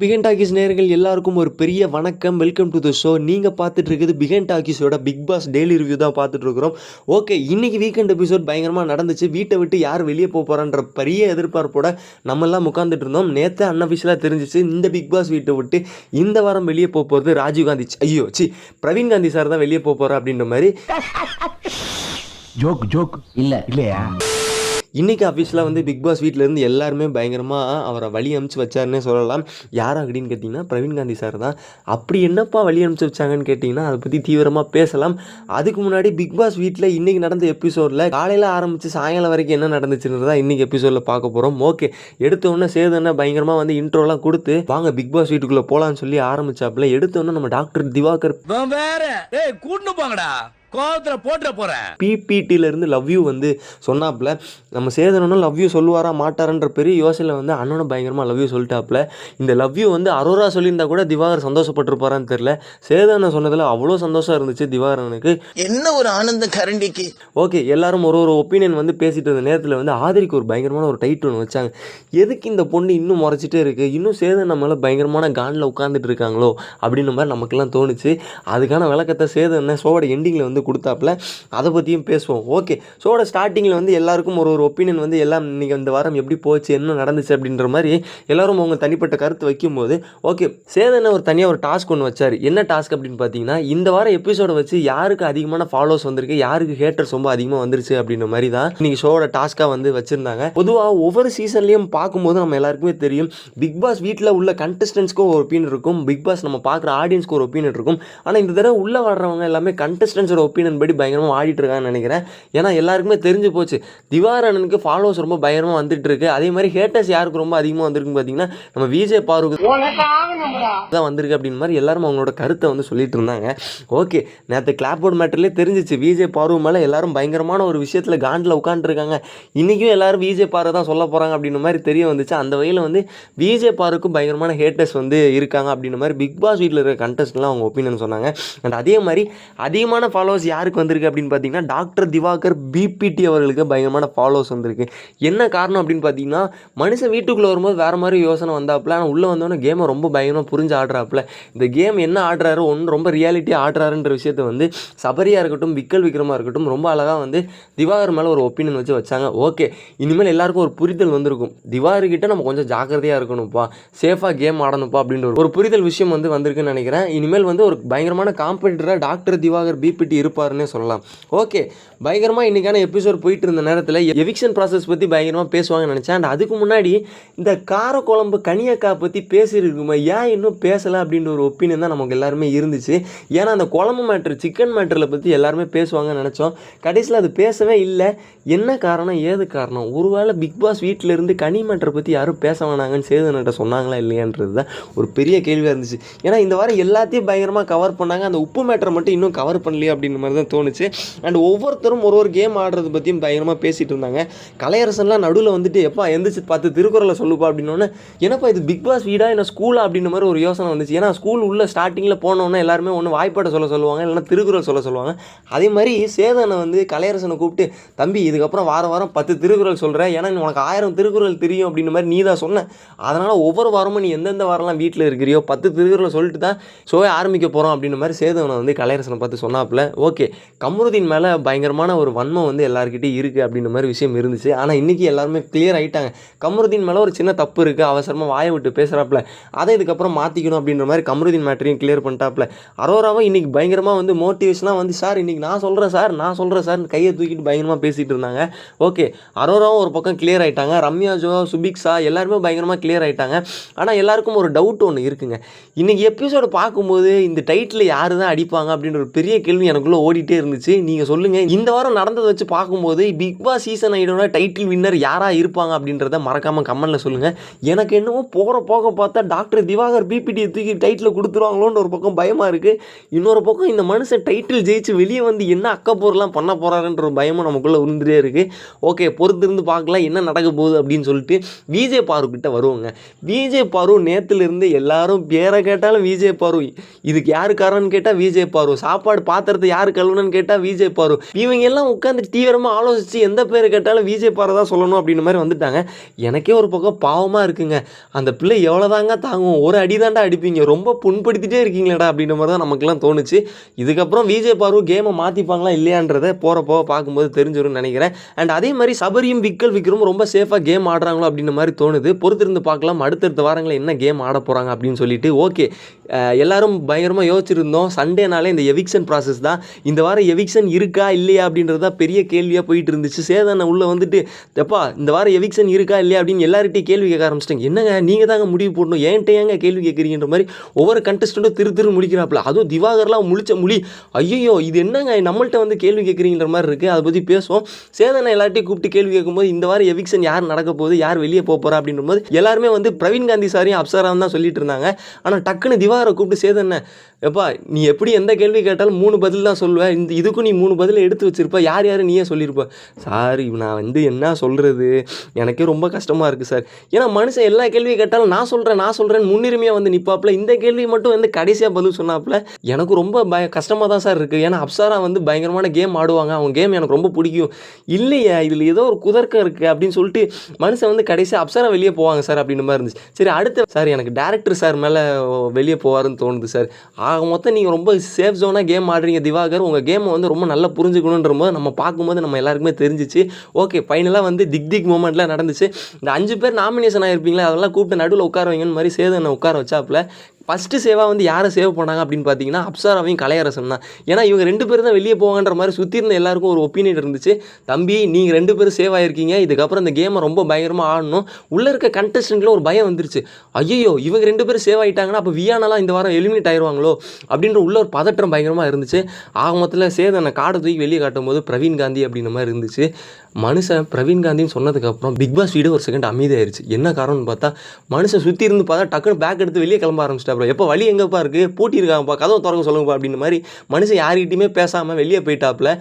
Begin talkies நேயர்கள் எல்லாருக்கும் ஒரு பெரிய வணக்கம். வெல்கம் டு த ஷோ நீங்கள் பார்த்துட்டு இருக்குது பிகன் டாக்கிஸோட பிக் பாஸ் டெய்லி ரிவ்யூ தான் பார்த்துட்டு இருக்கிறோம் ஓகே இன்னைக்கு வீக்கெண்ட் எபிசோட் பயங்கரமாக நடந்துச்சு. வீட்டை விட்டு யார் வெளியே போக போகிறான்ற பெரிய எதிர்பார்ப்போட நம்ம எல்லாம் உட்காந்துட்டு இருந்தோம் நேற்று அன்அஃபிஷியலாக தெரிஞ்சிச்சு இந்த பிக் பாஸ் வீட்டை விட்டு இந்த வாரம் வெளியே போக போகிறது ராஜீவ் காந்தி. ச்ச, ஐயோ சி பிரவீன் காந்தி சார் தான் வெளியே போக போகிறா அப்படின்ற மாதிரி. ஜோக் ஜோக் இல்ல. இல்லையா? இன்றைக்கி அஃபீஷியலாக வந்து பிக் பாஸ் வீட்டிலேருந்து எல்லாருமே பயங்கரமாக அவரை வழி அனுப்பிச்சு வச்சாருன்னே சொல்லலாம். யார் அப்படின்னு கேட்டிங்கன்னா பிரவீன் காந்தி சார் தான். அப்படி என்னப்பா வழி அனுப்பிச்சு வச்சாங்கன்னு கேட்டிங்கன்னா அதை பற்றி தீவிரமாக பேசலாம். அதுக்கு முன்னாடி பிக் பாஸ் வீட்டில் இன்றைக்கி நடந்த எபிசோடில் காலையில் ஆரம்பித்து சாயங்காலம் வரைக்கும் என்ன நடந்துச்சுன்றதா இன்றைக்கி எபிசோடில் பார்க்க போகிறோம் ஓகே எடுத்தோடனே சேதுன்னா பயங்கரமாக வந்து இன்ட்ரோலாம் கொடுத்து வாங்க பிக் பாஸ் வீட்டுக்குள்ளே போகலான்னு சொல்லி ஆரம்பிச்சாப்புல எடுத்தோடனே நம்ம டாக்டர் திவாகர் இவன் வேற. ஏய் கூட்டு போங்கடா. கோவத்துல போட்டுற போறேன் பிபிடியில இருந்து லவ் யூ வந்து சொன்னாப்புல. நம்ம சேதனனும் லவ் யூ சொல்லுவாரா மாட்டாரன்ற பெரிய யோசனையில் வந்து அண்ணனும் பயங்கரமாக லவ் யூ சொல்லிட்டாப்புல. இந்த லவ் யூ வந்து அரோரா சொல்லியிருந்தா கூட திவாகர் சந்தோஷப்பட்டிருப்பாரான்னு தெரில சேதனை சொன்னதில் அவ்வளோ சந்தோஷம் இருந்துச்சு திவாகரனுக்கு. என்ன ஒரு ஆனந்த கரண்டிக்கு? ஓகே எல்லாரும் ஒரு ஒரு ஒப்பீனியன் வந்து பேசிட்டு இருந்த நேரத்தில் வந்து ஆதிரிக்கு ஒரு பயங்கரமான ஒரு டைட் ஒன்று வச்சாங்க. எதுக்கு இந்த பொண்ணு இன்னும் முறைச்சிட்டே இருக்குது இன்னும் சேதன் நம்மளால் பயங்கரமான கானில் உட்காந்துட்டு இருக்காங்களோ? அப்படின்ற மாதிரி நமக்கெல்லாம் தோணுச்சு. அதுக்கான விளக்கத்தை சேதன் ஷோவோட எண்டிங்கில் வந்து கொடுத்தாப்புல அதை பற்றியும் பேசுவோம். ஓகே ஷோட ஸ்டார்டிங்கில் வந்து எல்லாருக்கும் ஒரு ஒரு ஒப்பீனியன் வந்து எல்லாம் இன்றைக்கி இந்த வாரம் எப்படி போச்சு என்ன நடந்துச்சு அப்படின்ற மாதிரி எல்லோரும் அவங்க தனிப்பட்ட கருத்து வைக்கும்போது ஓகே சேதனை ஒரு தனியாக ஒரு டாஸ்க் ஒன்று வச்சார். என்ன டாஸ்க் அப்படின்னு பார்த்தீங்கன்னா இந்த வாரம் எபிசோடை வச்சு யாருக்கு அதிகமான ஃபாலோஸ் வந்திருக்கு யாருக்கு ஹேட்டர்ஸ் ரொம்ப அதிகமாக வந்துருச்சு அப்படின்ற மாதிரி தான் இன்னைக்கு ஷோட டாஸ்க்காக வந்து வச்சுருந்தாங்க. பொதுவாக ஒவ்வொரு சீசன்லேயும் பார்க்கும்போது நம்ம எல்லாருக்குமே தெரியும் பிக் பாஸ் வீட்டில் உள்ள கண்டஸ்டன்ஸ்க்கும் ஒரு ஒப்பீனியன் இருக்கும். பிக் பாஸ் நம்ம பார்க்குற ஆடியன்ஸ்க்கு ஒரு ஒப்பீனியன் இருக்கும். ஆனால் இந்த தடவை உள்ளே வர்றவங்க எல்லாமே கண்டஸ்டன்ஸோட ஒப்பீனியன் படி பயங்கரமாக ஆடிட்டு இருக்காங்கன்னு நினைக்கிறேன். ஏன்னா எல்லாருக்குமே தெரிஞ்சு போச்சு. திவாரனுக்கு ஃபாலோவர்ஸ் ரொம்ப பயங்கரமாக வந்துட்டு இருக்கு அதே மாதிரி ஹேட்டர்ஸ் யாருக்கு ரொம்ப அதிகமாக வந்திருக்குன்னு பார்த்தீங்கன்னா நம்ம விஜய் பாருக்கு தான் வந்திருக்கு அப்படின்னு மாதிரி எல்லாரும் அவங்களோட கருத்தை வந்து சொல்லிட்டு இருந்தாங்க. ஓகே நேற்று கிளாப் போர்ட் மேட்டர்லேயே தெரிஞ்சிச்சு. விஜய் பார்வை மேலே எல்லாரும் பயங்கரமான ஒரு விஷயத்தில் காண்டில் உட்காந்துருக்காங்க இன்றைக்கும் எல்லாரும் விஜய் பாரு தான் சொல்ல போகிறாங்க அப்படின்ற மாதிரி தெரிய வந்துச்சு. அந்த வகையில் வந்து விஜய் பாருக்கும் பயங்கரமான ஹேட்டர்ஸ் வந்து இருக்காங்க அப்படின்ற மாதிரி பிக் பாஸ் வீட்டில் இருக்கிற கண்டஸ்ட்லாம் அவங்க ஒப்பீனியன் சொன்னாங்க. அண்ட் அதே மாதிரி அதிகமான ஃபாலோவர்ஸ் யாருக்கு வந்திருக்கு அப்படின்னு பார்த்தீங்கன்னா டாக்டர் திவாகர் பிபிடி அவர்களுக்கு பயங்கரமான ஃபாலோவர்ஸ் வந்திருக்கு. என்ன காரணம் அப்படின்னு பார்த்தீங்கன்னா மனுஷன் வீட்டுக்குள்ளே வரும்போது வேறு மாதிரி யோசனை வந்தாப்புல ஆனால் உள்ளே வந்தோன்னே கேமை ரொம்ப பயங்கரமாக புரிஞ்சு ஆடுறாப்புல. இந்த கேம் என்ன ஆடுறாரு ஒன்று ரொம்ப ரியாலிட்டியாக ஆடுறாருன்ற விஷயத்த வந்து சபரியாக இருக்கட்டும் விக்கல் விக்ரமாக இருக்கட்டும் ரொம்ப அழகாக வந்து திவாகர் மேலே ஒரு ஒப்பீனியன் வச்சு வச்சாங்க. ஓகே இனிமேல் எல்லாருக்கும் ஒரு புரிதல் வந்திருக்கும். திவாகர்கிட்ட நம்ம கொஞ்சம் ஜாக்கிரதையாக இருக்கணும்ப்பா. சேஃபாக கேம் ஆடணும்ப்பா அப்படின்ற ஒரு- ஒரு புரிதல் விஷயம் வந்து வந்திருக்குன்னு நினைக்கிறேன். இனிமேல் வந்து ஒரு பயங்கரமான காம்படிட்டராக டாக்டர் திவாகர் பிபிடி இருப்பாருன்னே சொல்லலாம். ஓகே பயங்கரமாக இன்றைக்கான எபிசோட் போயிட்டு இருந்த நேரத்தில் எவிக்ஷன் ப்ராசஸ் பற்றி பயங்கரமாக பேசுவாங்கன்னு நினச்சேன். அண்ட் அதுக்கு முன்னாடி இந்த காரக்குழம்பு கனியக்கா பற்றி பேசியிருக்குமா ஏன் இன்னும் பேசலை அப்படின்ற ஒரு ஒப்பீனியன் தான் நமக்கு எல்லாருமே இருந்துச்சு. ஏன்னா அந்த குழம்பு மேட்ரு சிக்கன் மேட்டரில் பற்றி எல்லாருமே பேசுவாங்கன்னு நினச்சோம். கடைசியில் அது பேசவே இல்லை. என்ன காரணம் ஏது காரணம்? ஒருவேளை பிக் பாஸ் வீட்டில் இருந்து கனி மேட்டரை பற்றி யாரும் பேச வேணாங்கன்னு சேதுன்கிட்ட சொன்னாங்களா இல்லையான்றது தான் ஒரு பெரிய கேள்வியாக இருந்துச்சு. ஏன்னா இந்த வாரம் எல்லாத்தையும் பயங்கரமாக கவர் பண்ணாங்க. அந்த உப்பு மேட்டரை மட்டும் இன்னும் கவர் பண்ணலையே அப்படின்ற மாதிரி தான் தோணுச்சு. அண்ட் ஒவ்வொருத்தரும் ஒரு ஒரு கேம் ஆடுறது பற்றியும் பயங்கரமாக பேசிகிட்டு இருந்தாங்க. கலையரசன்லாம் நடுவில் வந்துட்டு எப்பா எந்திரிச்சு பார்த்து திருக்குறளை சொல்லுப்பா அப்படின்னோடனே என்னப்பா இது பிக் பாஸ் வீடா? என்ன ஸ்கூலா அப்படின்ற மாதிரி ஒரு யோசனை வந்துச்சு. ஏன்னா ஸ்கூல் உள்ள ஸ்டார்டிங்கில் போனோன்னே எல்லாருமே ஒன்று வாய்ப்பாட்டை சொல்ல சொல்லுவாங்க இல்லைன்னா திருக்குறள் சொல்ல சொல்லுவாங்க. அதே மாதிரி சேதனை வந்து கலையரசனை கூப்பிட்டு தம்பி இதுக்கப்புறம் வாரம் வாரம் பத்து திருக்குறள் சொல்கிறேன் ஏன்னா உனக்கு ஆயிரம் திருக்குறள் தெரியும் அப்படின்ற மாதிரி நீ தான் சொன்ன. அதனால் ஒவ்வொரு வாரமும் நீ எந்தெந்த வாரம்லாம் வீட்டில் இருக்கிறியோ பத்து திருக்குறளை சொல்லிட்டு தான் ஷோவே ஆரம்பிக்க போகிறோம் அப்படின்ற மாதிரி சேதவனை வந்து கலையரசனை பார்த்து சொன்னாப்புல. ஓகே கமருதீன் மேலே பயங்கரமான ஒரு வன்மம் வந்து எல்லாருக்கிட்டையும் இருக்குது அப்படின்ற மாதிரி விஷயம் இருந்துச்சு. ஆனால் இன்றைக்கி எல்லாருமே கிளியர் ஆகிட்டாங்க கமருதீன் மேலே ஒரு சின்ன தப்பு இருக்குது அவசரமாக வாயை விட்டு பேசுகிறாப்புல அதை இதுக்கப்புறம் மாற்றிக்கணும் அப்படின்ற மாதிரி கமருதீன் மேட்டரையும் கிளியர் பண்ணிட்டாப்புல அரோராவும் இன்றைக்கி பயங்கரமாக வந்து மோட்டிவேஷனாக வந்து சார் இன்றைக்கி நான் சொல்கிறேன் சார் நான் சொல்கிறேன் சார் கையை தூக்கிட்டு பயங்கரமாக பேசிகிட்டு இருந்தாங்க. ஓகே அரோராவும் ஒரு பக்கம் கிளியர் ஆகிட்டாங்க ரம்யா ஜோ சுபிக்ஷா எல்லாருமே பயங்கரமாக கிளியர் ஆகிட்டாங்க ஆனால் எல்லாருக்கும் ஒரு டவுட் ஒன்று இருக்குங்க. இன்றைக்கி எபிசோடு பார்க்கும்போது இந்த டைட்டில் யார் தான் அடிப்பாங்க அப்படின்ற ஒரு பெரிய கேள்வி எனக்குள்ளே ஓடிட்டே இருந்துச்சு. நீங்கள் சொல்லுங்கள் இந்த வாரம் நடந்ததை வச்சு பார்க்கும்போது பிக் பாஸ் சீசன் ஐடோட டைட்டில் வின்னர் யாராக இருப்பாங்க அப்படின்றத மறக்காமல் கமெண்டில் சொல்லுங்கள் எனக்கு என்னவோ போகிற போக பார்த்தா டாக்டர் திவாகர் பிபிடியை தூக்கி டைட்டில் கொடுத்துருவாங்களோன்னு ஒரு பக்கம் பயமாக இருக்குது இன்னொரு பக்கம் இந்த மனுஷன் டைட்டில் ஜெயிச்சு வெளியே வந்து என்ன அக்கப்போர்லாம் பண்ண போகிறாருன்ற ஒரு பயமும் நமக்குள்ளே உருந்துட்டே இருக்குது ஓகே பொறுத்திருந்து பார்க்கலாம் என்ன நடக்க போகுது அப்படின்னு சொல்லிட்டு விஜய் பாரு கிட்ட வருவாங்க. விஜய் பாரு நேற்றுலேருந்து எல்லாரும் பேரை கேட்டாலும் விஜய் பாரு இதுக்கு யாரு காரணம்னு கேட்டால் விஜய் பாரு சாப்பாடு பாத்திரத்தை யார் யார் கழுவுனன்னு கேட்டால் விஜய் பாரு. இவங்க எல்லாம் உட்காந்து தீவிரமாக ஆலோசித்து எந்த பேர் கேட்டாலும் விஜய் பாரு தான் சொல்லணும் அப்படின்ற மாதிரி வந்துட்டாங்க. எனக்கே ஒரு பக்கம் பாவமாக இருக்குங்க. அந்த பிள்ளை எவ்வளோதாங்க தாங்கும் ஒரு அடி தாண்டா அடிப்பீங்க. ரொம்ப புண்படுத்திட்டே இருக்கீங்களேடா அப்படின்ற மாதிரி தான் நமக்குலாம் தோணுச்சு. இதுக்கப்புறம் விஜய் பாரு கேமை மாற்றிப்பாங்களா இல்லையான்றதை போகிற போக பார்க்கும்போது தெரிஞ்சிரும்னு நினைக்கிறேன். அண்ட் அதே மாதிரி சபரியும் விக்கல் விக்ரமும் ரொம்ப சேஃபாக கேம் ஆடுறாங்களோ அப்படின்ற மாதிரி தோணுது. பொறுத்திருந்து பார்க்கலாம். அடுத்தடுத்த வாரங்களில் என்ன கேம் ஆட போகிறாங்க அப்படின்னு சொல்லிட்டு. ஓகே எல்லாரும் பயங்கரமாக யோசிச்சிருந்தோம். சண்டேனாலே இந்த எவிக்ஷன் ப்ராசஸ் தான். இந்த வாரம் எவிக்ஷன் இருக்கா இல்லையா அப்படின்றது தான் பெரிய கேள்வியாக போயிட்டு இருந்துச்சு. சேதனை உள்ளே வந்துட்டு எப்பா இந்த வாரம் எவிக்ஷன் இருக்கா இல்லையா அப்படின்னு எல்லார்கிட்டையும் கேள்வி கேட்க ஆரம்பிச்சிட்டாங்க. என்னங்க நீங்கள் தாங்க முடிவு போடணும். ஏன்ட்ட ஏங்க கேள்வி கேட்குறீங்கன்ற மாதிரி ஒவ்வொரு கண்டஸ்டண்ட்டும் திரு திரு முடிக்கிறாப்புல அதுவும் திவாகர்லாம் முழிச்ச மொழி. ஐயோ இது என்னங்க? நம்மள்ட்ட வந்து கேள்வி கேட்குறீங்கிற மாதிரி இருக்குது அதை பற்றி பேசுவோம். சேதனை எல்லார்ட்டையும் கூப்பிட்டு கேள்வி கேட்கும்போது இந்த வாரம் எவிக்ஷன் யார் நடக்க போகுது? யார் வெளியே போக போகிறா அப்படின்ற போது எல்லாருமே வந்து பிரவீன் காந்தி சாரையும் அப்சராவும் தான் சொல்லிட்டு இருந்தாங்க. ஆனால் டக்குன்னு திவாகரை கூப்பிட்டு சேதனை எப்பா நீ எப்படி எந்த கேள்வி கேட்டாலும் மூணு பதில் தான் சொல்லுவேன் இந்த இதுக்கும் நீ மூணு பதில் எடுத்து வச்சிருப்ப. யார் யார் நீயே சொல்லியிருப்ப சார் நான் வந்து என்ன சொல்கிறது எனக்கே ரொம்ப கஷ்டமாக இருக்குது சார். ஏன்னா மனுஷன் எல்லா கேள்வியும் கேட்டாலும் நான் சொல்கிறேன் நான் சொல்கிறேன்னு முன்னுரிமையாக வந்து நிற்பாப்புல இந்த கேள்வி மட்டும் வந்து கடைசியாக பதில் சொன்னாப்புல. எனக்கு ரொம்ப பய கஷ்டமாக தான் சார் இருக்குது ஏன்னா அப்சாரா வந்து பயங்கரமான கேம் ஆடுவாங்க. அவங்க கேம் எனக்கு ரொம்ப பிடிக்கும். இல்லையே இதில் ஏதோ ஒரு குதர்க்கம் இருக்குது அப்படின்னு சொல்லிட்டு மனுஷன் வந்து கடைசியாக அப்சரா வெளியே போவாங்க சார் அப்படின்ற மாதிரி இருந்துச்சு. சரி அடுத்த சார் எனக்கு டேரக்டர் சார் மேலே வெளியே போவாருன்னு தோணுது சார். ஆக மொத்தம் நீங்கள் ரொம்ப சேஃப் ஜோனாக கேம் ஆடுறீங்க திவாகர் உங்கள் கேமை வந்து ரொம்ப நல்லா புரிஞ்சுக்கணுன்ற போது நம்ம பார்க்கும்போது நம்ம எல்லாருக்குமே தெரிஞ்சிச்சு. ஓகே ஃபைனலாக வந்து திக் திக் மூமெண்ட்லாம் நடந்துச்சு. இந்த அஞ்சு பேர் நாமினேஷன் ஆகிருப்பீங்களா அதெல்லாம் கூப்பிட்டு நடுவில் உட்கார வைங்கன்னு மாதிரி சேதனை உட்கார வச்சாப்புல. ஃபஸ்ட்டு சேவாக வந்து யாரை சேவ் பண்ணாங்க அப்படின்னு பார்த்தீங்கன்னா அப்சாராவையும் கலையரசன் தான். ஏன்னா இவங்க ரெண்டு பேரும் தான் வெளியே போவாங்கன்ற மாதிரி சுற்றி இருந்த எல்லாருக்கும் ஒரு ஒப்பீனியன் இருந்துச்சு. தம்பி நீங்கள் ரெண்டு பேரும் சேவ் ஆகிருக்கீங்க இதுக்கப்புறம் இந்த கேமை ரொம்ப பயங்கரமாக ஆடணும். உள்ளே இருக்க கண்டஸ்டன்ட்ல ஒரு பயம் வந்துருச்சு. ஐயோ இவங்க ரெண்டு பேரும் சேவ் ஆகிட்டாங்கன்னா அப்போ வியானலாம் இந்த வாரம் எலிமினேட் ஆயிடுவாங்களோ அப்படின்ற உள்ள ஒரு பதற்றம் பயங்கரமாக இருந்துச்சு. ஆக மொத்தத்தில் சேதனை காடை தூக்கி வெளியே காட்டும் போது பிரவீன் காந்தி அப்படின்ற மாதிரி இருந்துச்சு. மனுஷன் பிரவீன் காந்தின்னு சொன்னதுக்கப்புறம் பிக் பாஸ் வீடு ஒரு செகண்ட் அமைதியாயிருச்சு. என்ன காரணம்னு பார்த்தா மனுஷன் சுற்றி இருந்து பார்த்தா டக்குன்னு பேக் எடுத்து வெளியே கிளம்ப ஆரம்பிச்சிட்டா எப்போ வழி எங்கேப்பா இருக்குது பூட்டி இருக்காங்கப்பா கதவை திறக்க சொல்லுங்கப்பா அப்படின்ற மாதிரி மனுஷன் யார்கிட்டையுமே பேசாமல் வெளியே போயிட்டாப்புல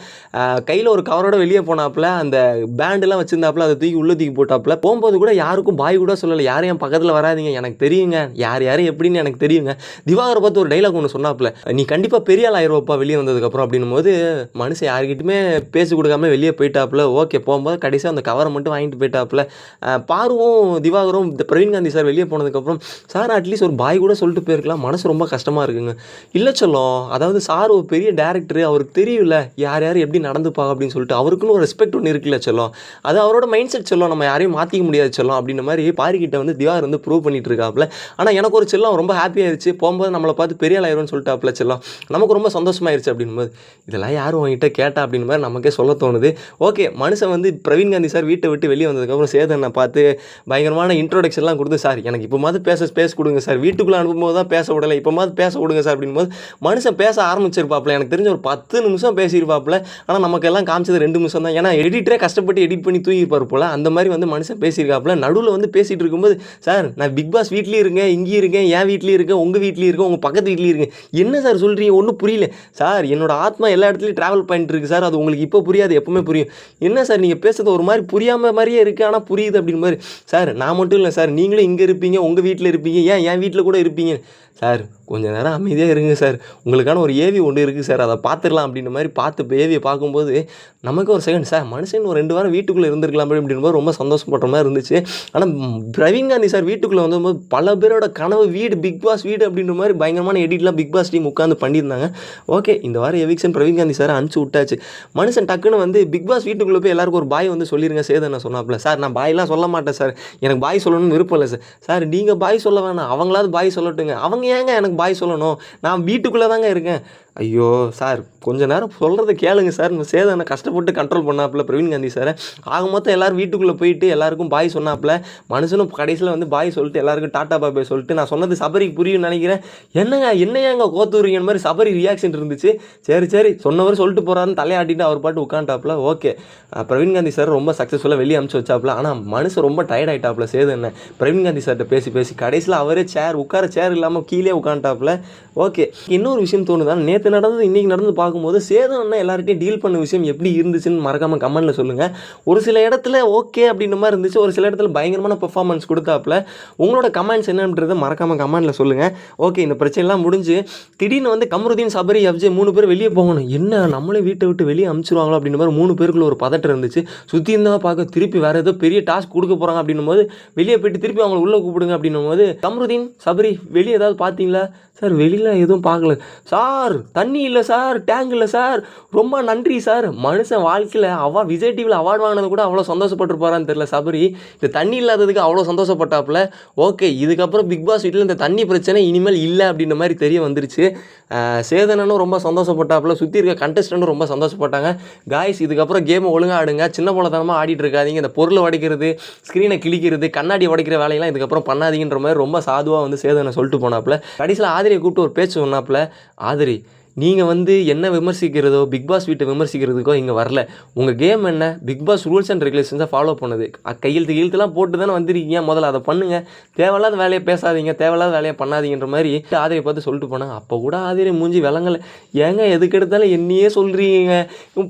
கையில் ஒரு கவரோட வெளியே போனாப்புல அந்த பேண்டெல்லாம் வச்சிருந்தாப்புல அதை தூக்கி உள்ளே தூக்கி போட்டாப்புல போகும்போது கூட யாருக்கும் பாய் கூட சொல்லலை. யாரும் என் பக்கத்தில் வராதீங்க எனக்கு தெரியுங்க. யார் யார் எப்படின்னு எனக்கு தெரியுங்க. திவாகரை பார்த்து ஒரு டைலாக் ஒன்று சொன்னாப்புல நீ கண்டிப்பாக பெரிய ஆள் ஆயிடுவப்பா வெளியே வந்ததுக்கப்புறம் அப்படின்னும் போது மனுஷன் யார்கிட்டையுமே பேசி கொடுக்காம வெளியே போயிட்டாப்புல ஓகே போகும்போது கடைசியாக அந்த கவரை மட்டும் வாங்கிட்டு போயிட்டாப்புல. அஹ் திவாகரும் இந்த பிரவீன் காந்தி சார் வெளியே போனதுக்கப்புறம் சார் அட்லீஸ்ட் ஒரு பாய் கூட சொல்லிட்டு போயிருக்கலாம். மனசு ரொம்ப கஷ்டமாக இருக்குங்க. இல்லை சொல்லும் அதாவது சார் ஒரு பெரிய டேரக்டர் அவருக்கு தெரியல யார் யார் எப்படி நடந்துப்பாங்க அப்படின்னு சொல்லிட்டு அவருக்குன்னு ஒரு ரெஸ்பெக்ட் ஒன்று இருக்குல்ல சொல்லும். அது அவரோட மைண்ட் செட் சொல்லும். நம்ம யாரையும் மாற்றிக்க முடியாது சொல்லும் அப்படின்ற மாதிரி பாரிக்கிட்ட வந்து திவாகர் வந்து ப்ரூவ் பண்ணிட்டு இருக்காப்புல. ஆனால் எனக்கு ஒரு செல்லம் ரொம்ப ஹாப்பியாயிருச்சு போகும்போது நம்மளை பார்த்து பெரிய ஆளாயிரும்னு சொல்லிட்டாப்புல செல்லம். நமக்கு ரொம்ப சந்தோஷமாயிருச்சு அப்படின்போது இதெல்லாம் யாரும் உங்ககிட்ட கேட்டா? அப்படின்னு மாதிரி நமக்கே சொல்ல தோணுது. ஓகே மனுஷன் வந்து பிரவீன் காந்தி சார் வீட்டை விட்டு வெளியே வந்ததுக்கப்புறம் சேதனை பார்த்து பயங்கரமான இன்ட்ரோடக்ஷன்லாம் கொடுத்து சார் எனக்கு இப்போ மாதிரி பேச ஸ்பேஸ் கொடுங்க சார். வீட்டுக்குள்ளே அனுப்பும்போது தான் பேச விடலை. இப்போ மாதிரி பேச விடுங்க சார் அப்படின்போது மனுஷன் பேச ஆரம்பிச்சிருப்பாப்புல. எனக்கு தெரிஞ்ச ஒரு பத்து நிமிஷம் பேசியிருப்பாப்புல. ஆனால் நமக்கு எல்லாம் காமிச்சது ரெண்டு நிமிஷம் தான். ஏன்னா எடிட்டரே கஷ்டப்பட்டு எடிட் பண்ணி தூக்கிப்பார் போல. அந்த மாதிரி வந்து மனுஷன் பேசியிருக்காப்புல. நடுவில் வந்து பேசிகிட்டு இருக்கும்போது சார் நான் பிக் பாஸ் வீட்லேயும் இருக்கேன் இங்கேயும் இருக்கேன் என் வீட்லேயும் இருக்கேன் உங்கள் வீட்லேயும் இருக்கேன் உங்கள் பக்கத்து வீட்லேயும் இருக்கேன். என்ன சார் சொல்கிறீங்க ஒன்றும் புரியல. சார் என்னோட ஆத்மா எல்லா இடத்துலையும் ட்ராவல் பண்ணிட்டு இருக்கு சார். அது உங்களுக்கு இப்போ புரியாது எப்பவுமே புரியும். என்ன சார் நீங்கள் பேசுறது ஒரு மாதிரி புரியாம மாதிரியே இருக்குது ஆனால் புரியுது அப்படின்னு மாதிரி. சார் நான் மட்டும் இல்லை சார் நீங்களும் இங்கே இருப்பீங்க உங்கள் வீட்டில் இருப்பீங்க ஏன் என் வீட்டில் கூட இருப்பீங்க? சார் கொஞ்சம் நேரம் அமைதியாக இருங்க சார். உங்களுக்கான ஒரு ஏவி ஒன்று இருக்குது சார் அதை பார்த்துடலாம் அப்படின்ற மாதிரி பார்த்து இப்போ ஏவியை பார்க்கும்போது நமக்கு ஒரு செகண்ட் சார் மனுஷன் ஒரு ரெண்டு வாரம் வீட்டுக்குள்ளே இருந்திருக்கலாம் அப்படின்னு ரொம்ப சந்தோஷப்படுற மாதிரி இருந்துச்சு. ஆனால் பிரவீன் காந்தி சார் வீட்டுக்குள்ளே வந்தபோது பல பேரோட கனவு வீடு பிக் பாஸ் வீடு அப்படின்ற மாதிரி பயங்கரமான எடிட்லாம் பிக் பாஸ் டீம் உட்காந்து பண்ணியிருந்தாங்க. ஓகே இந்த வாரம் எவிக்ஷன் பிரவீன் காந்தி சார் அனுப்பிச்சு விட்டாச்சு. மனுஷன் டக்குன்னு வந்து பிக் பாஸ் வீட்டுக்குள்ளே போய் சாருக்கு ஒரு பாய் வந்து சொல்லிடுங்க சேதனை சொன்னாப்புல. சார் நான் பாய்லாம் சொல்ல மாட்டேன் சார். எனக்கு பாய் சொல்லணும்னு விருப்பம் இல்லை சார். சார் நீங்கள் பாய் சொல்ல வேணாம். அவங்களாவது பாய் சொல்லட்டுங்க. அவங்க ஏங்க எனக்கு பாய் சொல்லணும்? நான் வீட்டுக்குள்ளே தாங்க இருக்கேன். ஐயோ சார் கொஞ்ச நேரம் சொல்கிறத கேளுங்க சார். இந்த சேதனை கஷ்டப்பட்டு கண்ட்ரோல் பண்ணாப்புல பிரவீன் காந்தி சார். ஆக மொத்தம் எல்லோரும் வீட்டுக்குள்ளே போயிட்டு எல்லாருக்கும் பாய் சொன்னாப்புல. மனுஷனும் கடைசியில் வந்து பாய் சொல்லிட்டு எல்லாருக்கும் டாட்டா பாய் சொல்லிட்டு நான் சொன்னது சபரிக்கு புரியும்னு நினைக்கிறேன். என்னங்க என்னையாங்க கோத்துறீங்கன்னு மாதிரி சபரி ரியாக்ஷன் இருந்துச்சு? சரி சரி சொன்னவர் சொல்லிட்டு போகிறாருன்னு தலையாட்டிட்டு அவர் பாட்டு உட்காந்துட்டாப்புல ஓகே. பிரவீன் காந்தி சார் ரொம்ப சக்ஸஸ்ஃபுல்லாக வெளியே அமுச்சு வச்சாப்புல. ஆனால் மனுஷன் ரொம்ப டயர்ட் ஆகிட்டாப்புல சேது என்ன. பிரவீன் காந்தி சார்கிட்ட பேசி பேசி கடைசியில் அவரே சேர் உட்கார சேர் இல்லாமல் கீழே உட்காந்துட்டாப்புல ஓகே. இன்னொரு விஷயம் தோணுதான் நேற்று நேற்று நடந்தது இன்றைக்கி நடந்து பார்க்கும்போது சேதம் அண்ணா எல்லார்ட்டையும் டீல் பண்ண விஷயம் எப்படி இருந்துச்சுன்னு மறக்காமல் கமெண்ட்டில் சொல்லுங்கள் ஒரு சில இடத்துல ஓகே அப்படின்ற மாதிரி இருந்துச்சு. ஒரு சில இடத்துல பயங்கரமான பெர்ஃபார்மன்ஸ் கொடுத்தாப்புல. உங்களோட கமெண்ட்ஸ் என்னன்றதை மறக்காமல் கமெண்ட்டில் சொல்லுங்கள் ஓகே இந்த பிரச்சனைலாம் முடிஞ்சு திடீர்னு வந்து கமருதீன் சபரி எஃப்ஜே மூணு பேர் வெளியே போகணும். என்ன நம்மளே வீட்டை விட்டு வெளியே அமுச்சிருவாங்களோ அப்படின்ற மாதிரி மூணு பேருக்குள்ள ஒரு பதட்டம் இருந்துச்சு. சுற்றி இருந்தால் பார்க்க திருப்பி வேறு ஏதோ பெரிய டாஸ்க் கொடுக்க போகிறாங்க அப்படின்னும் போது வெளியே போயிட்டு திருப்பி அவங்களை உள்ளே கூப்பிடுங்க அப்படின்னும் போது கமருதீன் சபரி வெளியே ஏதாவது பார்த்தீங்களா? சார் வெளியில் எதுவும் பார்க்கல. சார் தண்ணி இல்லை சார் டேங்க் இல்லை சார். ரொம்ப நன்றி சார். மனுஷன் வாழ்க்கையில் அவா விஜய் டிவியில் அவார்டு வாங்கினது கூட அவ்வளோ சந்தோஷப்பட்டிருப்பாரான்னு தெரியல சபரி. இந்த தண்ணி இல்லாததுக்கு அவ்வளோ சந்தோஷப்பட்டாப்புல. ஓகே இதுக்கப்புறம் பிக் பாஸ் வீட்டில் இந்த தண்ணி பிரச்சனை இனிமேல் இல்லை அப்படின்ற மாதிரி தெரிய வந்துருச்சு. சேதனனும் ரொம்ப சந்தோஷப்பட்டாப்புல. சுற்றி இருக்க கண்டஸ்டன்ட்டும் ரொம்ப சந்தோஷப்பட்டாங்க. காய்ஸ் இதுக்கப்புறம் கேமை ஒழுங்காக ஆடுங்க. சின்ன போலத்தனமாக ஆடிட்டு இருக்காதிங்க. இந்த பொருளை உடைக்கிறது ஸ்க்ரீனை கிழிக்கிறது கண்ணாடி உடைக்கிற வேலையெல்லாம் இதுக்கப்புறம் பண்ணாதீங்கன்ற மாதிரி ரொம்ப சாதுவாக வந்து சேதனை சொல்லிட்டு போனாப்புல. கடைசியில் ஆதிரியை கூப்பிட்டு ஒரு பேச்சு சொன்னாப்புல. ஆதிரி நீங்கள் வந்து என்ன விமர்சிக்கிறதோ பிக் பாஸ் வீட்டை விமர்சிக்கிறதுக்கோ இங்கே வரல. உங்கள் கேம் என்ன? பிக் பாஸ் ரூல்ஸ் அண்ட் ரெகுலேஷன்ஸை ஃபாலோ பண்ணுது. கையெழுத்து கையெழுத்துலாம் போட்டு தானே வந்திருக்கீங்க முதல்ல. அதை பண்ணுங்கள் தேவையில்லாத வேலையை பேசாதீங்க. தேவையில்லாத வேலையை பண்ணாதீங்கன்ற மாதிரி ஆதிரியை பார்த்து சொல்லிட்டு போனேன் அப்போ கூட ஆதிரி மூஞ்சி விளங்கலை. ஏங்க எதுக்கு எடுத்தாலும் என்னையே சொல்கிறீங்க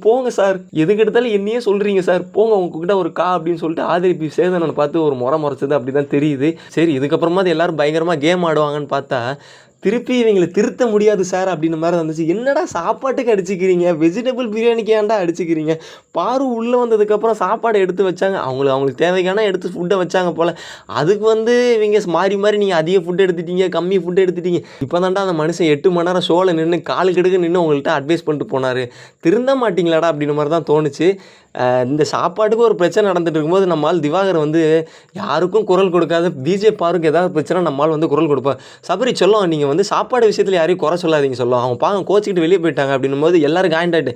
போங்க சார். எதுக்கு எடுத்தாலும் என்னையே சொல்கிறீங்க சார். போங்க உங்ககிட்ட ஒரு கா அப்படின்னு சொல்லிட்டு ஆதிரி பி சேதனனை பார்த்து ஒரு முறை முறைச்சது அப்படி தான் தெரியுது. சரி இதுக்கப்புறமா அது எல்லோரும் பயங்கரமாக கேம் ஆடுவாங்கன்னு பார்த்தா திருப்பி இவங்களை திருத்த முடியாது சார் அப்படின்னு மாதிரி வந்துச்சு. என்னடா சாப்பாட்டுக்கு அடிச்சுக்கிறீங்க வெஜிடபிள் பிரியாணிக்கு ஏன்டா அடிச்சுக்கிறீங்க? பாரு உள்ளே வந்ததுக்கப்புறம் சாப்பாடு எடுத்து வச்சாங்க. அவங்களுக்கு அவங்களுக்கு தேவையான எடுத்து ஃபுட்டை வச்சாங்க போல். அதுக்கு வந்து இவங்க மாறி மாறி நீங்கள் அதிக ஃபுட் எடுத்துட்டீங்க கம்மி ஃபுட் எடுத்துட்டீங்க. இப்போ தான்டா அந்த மனுஷன் எட்டு மணி நேரம் ஷோவில் நின்று காலு கெடுக்க நின்று உங்கள்கிட்ட அட்வைஸ் பண்ணிட்டு போனார். திருந்த மாட்டிங்களாடா அப்படின்ற மாதிரி தான் தோணுச்சு. இந்த சாப்பாட்டுக்கு ஒரு பிரச்சனை நடந்துட்டு இருக்கும்போது நம்மால் திவாகர் வந்து யாருக்கும் குரல் கொடுக்காத பிஜே பாருக்கு ஏதாவது பிரச்சனை நம்மால் வந்து குரல் கொடுப்பார் சபரி சொல்லும் நீங்கள் வந்து வந்து சாப்பாடு விஷயத்தில் யாரையும் குறை சொல்லாதீங்க சொல்லும். அவங்க பாங்க கோச்சிக்கிட்டு வெளியே போயிட்டாங்க அப்படின்னும் போது எல்லாரும் காயின்டாட்டு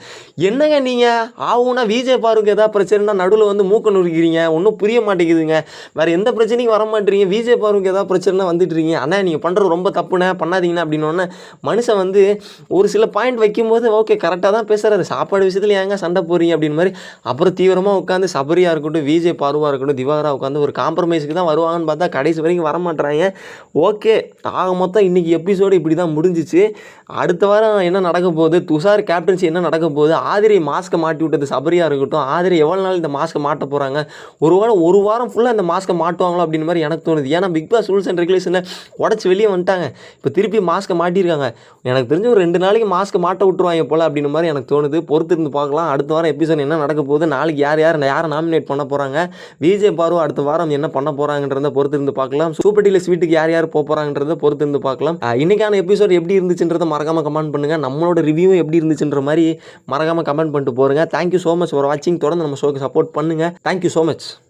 என்னங்க நீங்கள் ஆகும்னா விஜய் பாருக்கு ஏதாவது பிரச்சனைனா நடுவில் வந்து மூக்க நுறுக்கிறீங்க ஒன்றும் புரிய மாட்டேங்குதுங்க. வேறு எந்த பிரச்சனையும் வர மாட்டேறீங்க விஜே பாருக்கு ஏதாவது பிரச்சனைனா வந்துட்டு இருக்கீங்க நீங்கள் பண்ணுறது ரொம்ப தப்புண்ணே. பண்ணாதீங்கண்ணா. அப்படின்னோடனே மனுஷன் வந்து ஒரு சில பாயிண்ட் வைக்கும்போது ஓகே கரெக்டாக தான் பேசுகிறாரு சாப்பாடு விஷயத்தில் ஏங்க சண்டை போகிறீங்க அப்படின்னு மாதிரி அப்புறம் தீவிரமாக உட்காந்து சபரியாக இருக்கட்டும் விஜய் பார்வாக இருக்கட்டும் திவாகரா உட்காந்து ஒரு காம்ப்ரமைஸுக்கு தான் வருவாங்கன்னு பார்த்தா கடைசி வரைக்கும் வர மாட்டேறாங்க ஓகே ஆக மொத்தம் இன்றைக்கி எபிசோடு இப்படி தான் முடிஞ்சிச்சு. அடுத்த வாரம் என்ன நடக்க போகுது? துஷார் கேப்டன்சி என்ன நடக்க போகுது? ஆதிரை மாஸ்க்கை மாட்டி விட்டது சபரியாக இருக்கட்டும். ஆதிரி எவ்வளோ நாள் இந்த மாஸ்க்கை மாட்ட போகிறாங்க ஒரு வாரம் ஒரு வாரம் ஃபுல்லாக இந்த மாஸ்க்கை மாட்டுவாங்களோ அப்படின்னு மாதிரி எனக்கு தோணுது. ஏன்னா பிக் பாஸ் ரூல்ஸ் அண்ட் ரெகுலேஷனில் உடச்சி வெளியே வந்துட்டாங்க. இப்போ திருப்பி மாஸ்க்கை மாட்டியிருக்காங்க. எனக்கு தெரிஞ்ச ஒரு ரெண்டு நாளைக்கு மாஸ்க்கை மாட்ட விட்டுருவாங்க போல் அப்படின்னு மாதிரி எனக்கு தோணுது. பொறுத்து இருந்து பார்க்கலாம். அடுத்த வாரம் எபிசோட் என்ன நடக்க போகுது? நாளைக்கு யார் யார் யாரை நாமினேட் பண்ண போகிறாங்க விஜய் பாரு அடுத்த வாரம் என்ன பண்ண போகிறாங்கன்றத பொறுத்து இருந்து பார்க்கலாம். சூப்பர் டீலக்ஸ் வீட்டுக்கு யார் யார் போகிறாங்கன்றத பொறுத்து இருந்து பார்க்கலாம். இன்றைக்கான எபிசோட் எப்படி இருந்துச்சுன்றதை மறக்காமல் கமெண்ட் பண்ணுங்கள் நம்மளோட ரிவ்யூ எப்படி இருந்துச்சுன்ற மாதிரி மறக்காமல் கமெண்ட் பண்ணிட்டு போகிறேங்க தேங்க்யூ ஸோ மச் ஃபார் வாட்சிங் தொடர்ந்து நம்ம ஷோக்கு சப்போர்ட் பண்ணுங்கள் தேங்க்யூ ஸோ மச்